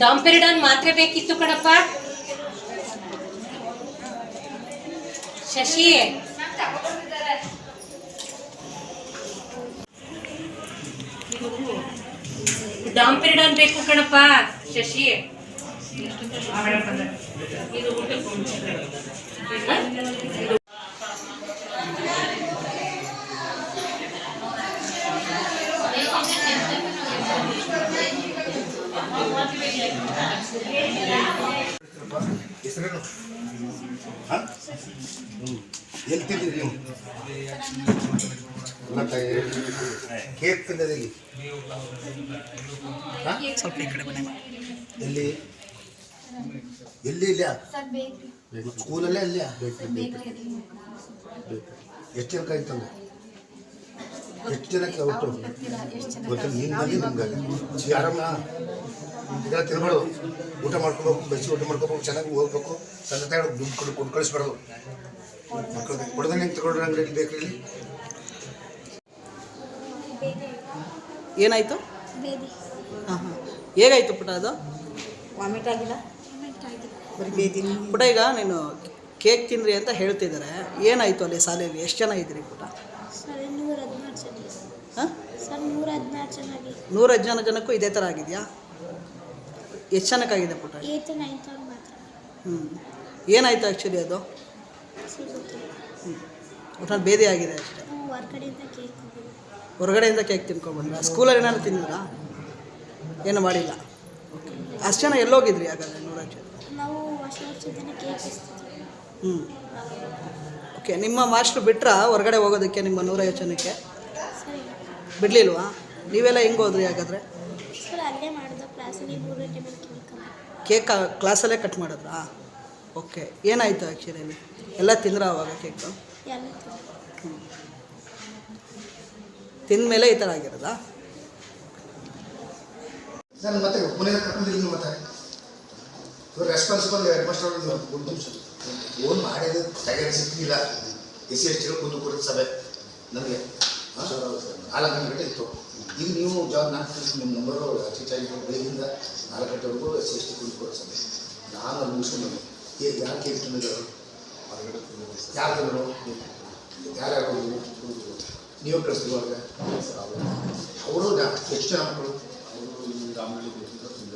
ಡಾಂಪೆರಿಡಾನ್ ಮಾತ್ರೆ ಬೇಕಿತ್ತು ಕಣಪ್ಪ. ಶಶಿ. ಡಾಂಪೆರಿಡಾನ್ ಬೇಕು ಕಣಪ್ಪ ಶಶಿ. ಹೆಸರೇನು? ಹಾಂ? ಎಲ್ಲಿ ತಿಂದಿರಿ ನೀವು? ಕೇಕ್ ಸ್ವಲ್ಪ ಈ ಕಡೆ ಬನ್ನಿ. ಎಲ್ಲಿ? ಎಲ್ಲಿ ಇಲ್ಲ ಸ್ಕೂಲಲ್ಲೇ ಇಲ್ಲ ಬೇಕ್ರಿ ಎಷ್ಟು ಜನಕ್ಕೆ ಆಯ್ತಂದ್ರೆ ಎಷ್ಟು ಜನಕ್ಕೆ ಒಟ್ಟು ಗೊತ್ತಿಲ್ಲ ನೀನು ಬಂದು ನಿಮ್ಗೆ. ಯಾರಮ್ಮ ಇದೆಲ್ಲ ತಿನ್ಬಾರ್ದು. ಊಟ ಮಾಡ್ಕೋಬೇಕು ಬಸಿ ಊಟ ಮಾಡ್ಕೋಬೇಕು ಚೆನ್ನಾಗಿ ಹೋಗ್ಬೇಕು ತಂದೆ ತಾಯಿ ದುಡ್ಡು ಕೊಡು ಕೊಟ್ಟು ಕಳಿಸ್ಬಾರ್ದು. ಹೆಂಗೆ ಅಂಗಡಿಯಲ್ಲಿ ಬೇಕ್ರಿ ಬೇದಿ ಏನಾಯಿತು? ಬೇದಿ. ಹಾಂ ಹಾಂ. ಹೇಗಾಯಿತು ಪುಟ ಅದು? ವಾಮಿಟ್ ಆಗಿಲ್ಲ. ಬರೀ ಬೇದಿ. ಪುಟ ಈಗ ನೀನು ಕೇಕ್ ತಿಂದ್ರಿ ಅಂತ ಹೇಳ್ತಿದ್ದಾರೆ ಏನಾಯಿತು ಅಲ್ಲಿ ಶಾಲೆಯಲ್ಲಿ ಎಷ್ಟು ಜನ ಇದ್ರಿ ಪುಟ? ಹಾಂ? ನೂರ ಹದಿನಾರು ಜನಕ್ಕೂ ಇದೇ ಥರ ಆಗಿದೆಯಾ? ಎಷ್ಟು ಜನಕ್ಕಾಗಿದೆ ಪುಟ? ಏಯ್ತ್ ನೈನ್ತ್ ಮಾತ್ರ. ಹ್ಞೂ ಏನಾಯಿತು ಆ್ಯಕ್ಚುಲಿ ಅದು? ಒಟ್ನಲ್ಲಿ ಬೇದಿ ಆಗಿದೆ ಅಷ್ಟೇ. ಹೊರ್ಗಡೆಯಿಂದ ಕೇಕ್ ತಿನ್ಕೊಂಡ್ಬಂದ್ರ ಸ್ಕೂಲಲ್ಲಿ ಏನಾದ್ರು ತಿಂದಿರಾ ಏನು ಮಾಡಿಲ್ಲ? ಓಕೆ ಅಷ್ಟು ಜನ ಎಲ್ಲೋಗಿದ್ರಿ ಹಾಗಾದ್ರೆ ನೂರ ಜನ? ಹ್ಞೂ ಓಕೆ ನಿಮ್ಮ ಮಾಸ್ಟ್ರು ಬಿಟ್ರಾ ಹೊರಗಡೆ ಹೋಗೋದಕ್ಕೆ ನಿಮ್ಮ ನೂರ ಜನಕ್ಕೆ ಬಿಡ್ಲಿಲ್ವಾ? ನೀವೆಲ್ಲ ಹೆಂಗೆ ಹೋದ್ರಿ ಹಾಗಾದರೆ? ಕೇಕ್ ಕ್ಲಾಸಲ್ಲೇ ಕಟ್ ಮಾಡಿದ್ರಾ? ಓಕೆ ಏನಾಯಿತು ಆ್ಯಕ್ಚುಲಿ ಎಲ್ಲ ತಿಂದ್ರ ಅವಾಗ ಕೇಕು? ಎಲ್ಲ ತಿಂದ್ವಿ. ತಿಂದ ಮತ್ತೆ ಈ ಥರ ಆಗಿರೋದಾ ನಾನು ಮತ್ತೆ ಪುನಃ ಕರ್ಕೊಂಡಿದ್ದೀನಿ ಮತ್ತೆ ಇವ್ರು ರೆಸ್ಪಾನ್ಸಿಬಲ್ ಹೆಡ್ ಮಾಸ್ಟರ್ ಒಂದು ಫೋನ್ ಮಾಡಿದ ತಯಾರಿ ಸಿಕ್ಕಿಲ್ಲ ಎಸ್ ಸಿ ಎಸ್ ಟಿಗಳು ಕೊಡೋದು ಸಭೆ ನನಗೆ ನಾಲ್ಕು ಗಂಟೆ ಇತ್ತು ಈಗ ನೀವು ಜಾಬ್ ನಾಲ್ಕು ನಿಮ್ಮ ನಂಬರು ಹೆಚ್ಚಾಗಿ ಬೆಳಗ್ಗೆಯಿಂದ ನಾಲ್ಕು ಗಂಟೆವರೆಗೂ ಎಸ್ ಸಿ ಎಸ್ ಟಿ ಕುಂದು ಕೂರಿದ ಸಭೆ ನಾನು ಅಲ್ಲಿ ಮುಗಿಸ್ಕೊಂಡು ಏ ಕೇಕ್ ತಂದಿದ್ದಾರೆ ಯಾರು ತಂದರು ಯಾರು ಯಾರು ನೀವು ಕಳಿಸ್ತೀವಿ ಅವರು ಎಷ್ಟು ಜನ ಮಕ್ಕಳು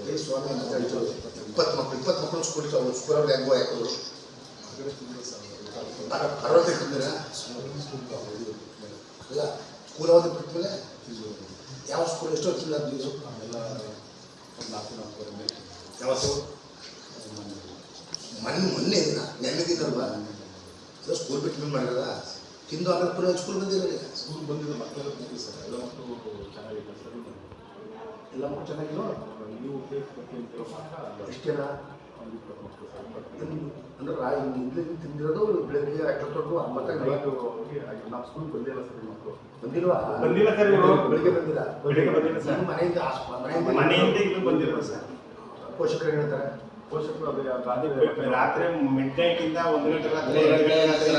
ಏ ಸ್ವಾಮಿ ಅಂತ ಹೇಳ್ತಾರೆ ಇಪ್ಪತ್ತು ಮಕ್ಕಳು ಇಪ್ಪತ್ತು ಮಕ್ಕಳು ಅವರು ಸ್ಕೂಲಲ್ಲಿ ಹೆಂಗೋ ಯಾಕಂದ್ರು ಅರವತ್ತೈದು ತಂದಿರ ಅಲ್ಲ ಸ್ಕೂಲ್ ಅವಧಿ ಬಿಟ್ಟ ಮೇಲೆ ಯಾವ ಸ್ಕೂಲ್ ಎಷ್ಟು ಹೊತ್ತಿಲ್ಲ ನೀವು ಯಾವತ್ತು ಮೊನ್ನೆ ಮೊನ್ನೆ ದಿನ ನೆನ್ನೆ ದಿನಲ್ವಾ ಅದು ಸ್ಕೂಲ್ ಬಿಟ್ಟು ಮೇಲೆ ಮಾಡಿರಲ್ಲ ತಿಂದು ಆಮೇಲೆ ಪುನಃ ಸ್ಕೂಲ್ ಬಂದಿರಲ್ಲ ಸ್ಕೂಲ್ ಬಂದಿದ್ದ ಮಕ್ಕಳೆಲ್ಲ ಸರ್, ಎಲ್ಲ ಮಕ್ಕಳು ಚೆನ್ನಾಗಿ ಎಲ್ಲ ಮಕ್ಕಳು ಚೆನ್ನಾಗಿರೋ ನೀವು ಎಷ್ಟು ಜನ? ಅಂದ್ರೆ ರಾಯ್ ಇಡ್ಲಿ ತಿಂದಿರೋದು ಬೆಳಗ್ಗೆ ಅಷ್ಟೊತ್ತು ಮತ್ತೆ ನಮ್ಮ ಸ್ಕೂಲ್ ಬಂದಿಲ್ಲ ಸರ್ ಮಕ್ಕಳು ಬಂದಿಲ್ವಾ? ಬಂದಿಲ್ಲ ಸರ್. ಬೆಳಿಗ್ಗೆ ಬಂದಿಲ್ಲ. ಬೆಳಿಗ್ಗೆ ಬಂದಿಲ್ಲ ಸರ್. ಮನೆಯಿಂದ ಮನೆಯಿಂದ ಮನೆಯಿಂದ ಇಲ್ಲಿ ಬಂದಿಲ್ಲ ಸರ್. ಪೋಷಕರು ಹೇಳ್ತಾರೆ? ಪೋಷಕರು ರಾತ್ರಿ ರಾತ್ರಿ ಮಿಡ್ ನೈಟ್ ಇಂದ ಒಂದು ಗಂಟೆ ರಾತ್ರಿ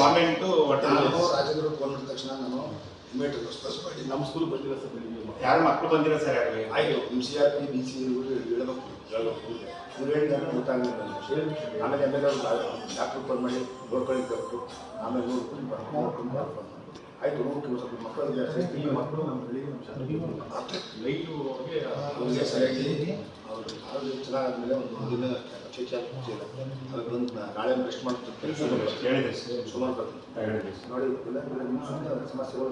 ವಾಮೆಂಟು ಹೊಟ್ಟೆ ರಾಜೇಂದ್ರ ಫೋನ್ ಮಾಡಿದ ತಕ್ಷಣ ನಾನು ಮಾಡಿ ನಮ್ಮ ಸ್ಕೂಲ್ ಬಂದಿಲ್ಲ ಸರ್ ಬೆಳಿಗ್ಗೆ ಯಾರು ಮಕ್ಕಳು ಬಂದಿಲ್ಲ ಸರ್ ಯಾರು ಆಯ್ತು M C R P B C ಇವರು ಹೇಳಬೇಕು. ಇವ್ರು ಹೇಳಿದಾಗ ಗೊತ್ತಾಗಲಿಲ್ಲ. ಆಮೇಲೆ ಎಂ ಎಲ್ ಡಾಕ್ಟ್ರ್ ಫೋನ್ ಮಾಡಿ ನೋಡ್ಕೊಳ್ಳಿ ಡಾಕ್ಟ್ರು ಆಮೇಲೆ ನೋಡ್ಕೊಂಡು ಬರ್ಕೊಂಡು ಆಯ್ತು ನೋಡ್ತೀವಿ ಸ್ವಲ್ಪ ಮಕ್ಕಳಿಗೆ ಈ ಮಕ್ಕಳು ನಮ್ಮ ಲೈಟು ಅವ್ರಿಗೆ ಅವ್ರಿಗೆ ಸರಿಯಾಗಿ ಅವ್ರ ಆರೋಗ್ಯ ಚೆನ್ನಾಗಾದ್ಮೇಲೆ ಒಂದು ದಿನ ಚೇಚೆ ಆಗ್ತಿಲ್ಲ ಅದಕ್ಕೆ ಒಂದು ನಾಳೆ ರೆಸ್ಟ್ ಮಾಡ್ತಿರ್ತಾರೆ ಹೇಳಿದೆ ಸರ್. ಸುಮಾರು ನೋಡಿ ಇಲ್ಲ. ಸಮಸ್ಯೆಗಳು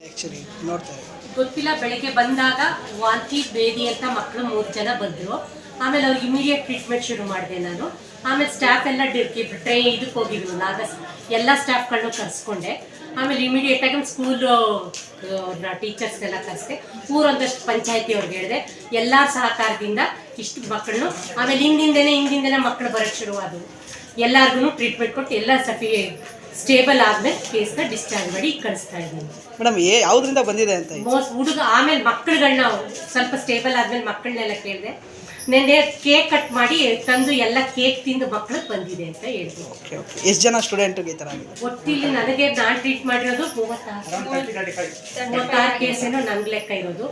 ಆ್ಯಕ್ಚುಲಿ ಗೊತ್ತಿಲ್ಲ ಬೆಳಿಗ್ಗೆ ಬಂದಾಗ ವಾಂತಿ ಬೇದಿ ಅಂತ ಮಕ್ಕಳು ಮೂರು ಜನ ಬಂದರು. ಆಮೇಲೆ ಅವ್ರಿಗೆ ಇಮಿಡಿಯೇಟ್ ಟ್ರೀಟ್ಮೆಂಟ್ ಶುರು ಮಾಡಿದೆ ನಾನು. ಆಮೇಲೆ ಸ್ಟಾಫ್ ಎಲ್ಲ ಟ್ರೈನ್ ಇದಕ್ಕೆ ಹೋಗಿದ್ರು ಲಾಗಸ್ ಎಲ್ಲ ಸ್ಟಾಫ್ಗಳನ್ನೂ ಕರೆಸ್ಕೊಂಡೆ. ಆಮೇಲೆ ಇಮಿಡಿಯೇಟಾಗಿ ಸ್ಕೂಲು ಅವ್ರನ್ನ ಟೀಚರ್ಸ್ನೆಲ್ಲ ಕರೆಸ್ದೆ. ಊರೊಂದಷ್ಟು ಪಂಚಾಯತಿ ಅವ್ರಿಗೆ ಹೇಳಿದೆ ಎಲ್ಲ ಸಹಕಾರದಿಂದ ಇಷ್ಟು ಮಕ್ಕಳನ್ನು ಆಮೇಲೆ ಹಿಂದಿಂದನೇ ಹಿಂದಿಂದನೇ ಮಕ್ಕಳು ಬರೋಕ್ಕೆ ಶುರುವಾದವು. ಎಲ್ಲರಿಗೂ ಟ್ರೀಟ್ಮೆಂಟ್ ಕೊಟ್ಟು ಎಲ್ಲ ಸಫಿ ಸ್ಟೇಬಲ್ ಆದ್ಮೇಲೆ ಕೇಸ್ನ ಡಿಸ್ಚಾರ್ಜ್ ಮಾಡಿ ಕಳಿಸ್ತಾ ಇದ್ದೀನಿ. ಮೇಡಮ್ ಏ ಯಾವ್ದ್ರಿಂದ ಬಂದಿದೆ ಅಂತ? ಮೋಸ್ಟ್ ಹುಡುಗ ಆಮೇಲೆ ಮಕ್ಕಳುಗಳನ್ನ ಸ್ವಲ್ಪ ಸ್ಟೇಬಲ್ ಆದ್ಮೇಲೆ ಮಕ್ಕಳನ್ನೆಲ್ಲ ಕೇಳಿದೆ. ನೆನ್ನೆ ಕೇಕ್ ಕಟ್ ಮಾಡಿ ತಂದು ಎಲ್ಲ ಕೇಕ್ ತಿಂದು ಮಕ್ಳಿಗೆ ಬಂದಿದೆ ಅಂತ ಹೇಳಿದ್ರು ಓಕೆ ಎಷ್ಟು ಜನ ಸ್ಟೂಡೆಂಟ್ ಈ ಥರ ಆಗಿದೆ? ಒಟ್ಟಿಲ್ಲಿ ನನಗೆ ನಾನು ಟ್ರೀಟ್ ಮಾಡಿರೋದು ಮೂವತ್ತಾರು ಮೂವತ್ತಾರು ನಂಗೆ ಲೆಕ್ಕ ಇರೋದು.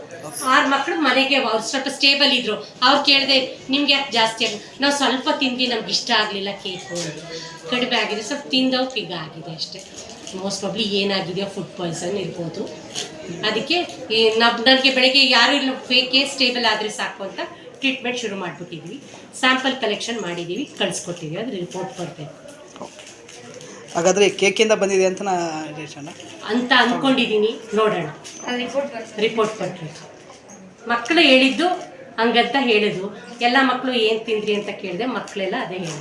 ಆರು ಮಕ್ಕಳು ಮನೆಗೆ ಅವ್ರು ಸ್ವಲ್ಪ ಸ್ಟೇಬಲ್ ಇದ್ರು. ಅವ್ರು ಕೇಳಿದೆ ನಿಮ್ಗೆ ಯಾಕೆ ಜಾಸ್ತಿ ಆಗ ನಾವು ಸ್ವಲ್ಪ ತಿಂದ್ವಿ ನಮ್ಗೆ ಇಷ್ಟ ಆಗಲಿಲ್ಲ ಕೇಕು ಕಡಿಮೆ ಆಗಿದೆ ಸ್ವಲ್ಪ ತಿಂದವು ಈಗ ಆಗಿದೆ ಅಷ್ಟೇ. ಮೋಸ್ಟ್ ಪ್ರಾಬ್ಲಿ ಏನಾಗಿದೆಯೋ ಫುಡ್ ಪಾಯ್ಸನ್ ಇರ್ಬೋದು. ಅದಕ್ಕೆ ಈ ನನಗೆ ಬೆಳಗ್ಗೆ ಯಾರು ಇಲ್ಲ ಫೇಕೇ ಸ್ಟೇಬಲ್ ಆದರೆ ಸಾಕು ಅಂತ ಟ್ರೀಟ್ಮೆಂಟ್ ಶುರು ಮಾಡಿಬಿಟ್ಟಿದ್ದೀವಿ ಸ್ಯಾಂಪಲ್ ಕಲೆಕ್ಷನ್ ಮಾಡಿದ್ದೀವಿ ಕಳಿಸ್ಕೊಟ್ಟಿದ್ದೀವಿ ಅದ್ರ ರಿಪೋರ್ಟ್ ಬರ್ತೇವೆ ಹಾಗಾದರೆ ಕೇಕಿಂದ ಬಂದಿದೆ ಅಂತ ನಾನು ಅಂತ ಅಂದ್ಕೊಂಡಿದ್ದೀನಿ ನೋಡೋಣ. ರಿಪೋರ್ಟ್ ಕೊಟ್ಟರೆ ಮಕ್ಕಳು ಹೇಳಿದ್ದು ಹಂಗಂತ ಹೇಳಿದ್ರು. ಎಲ್ಲ ಮಕ್ಕಳು ಏನು ತಿಂದ್ರಿ ಅಂತ ಕೇಳಿದೆ ಮಕ್ಕಳೆಲ್ಲ ಅದೇ ಹೇಳಿದ್ರು.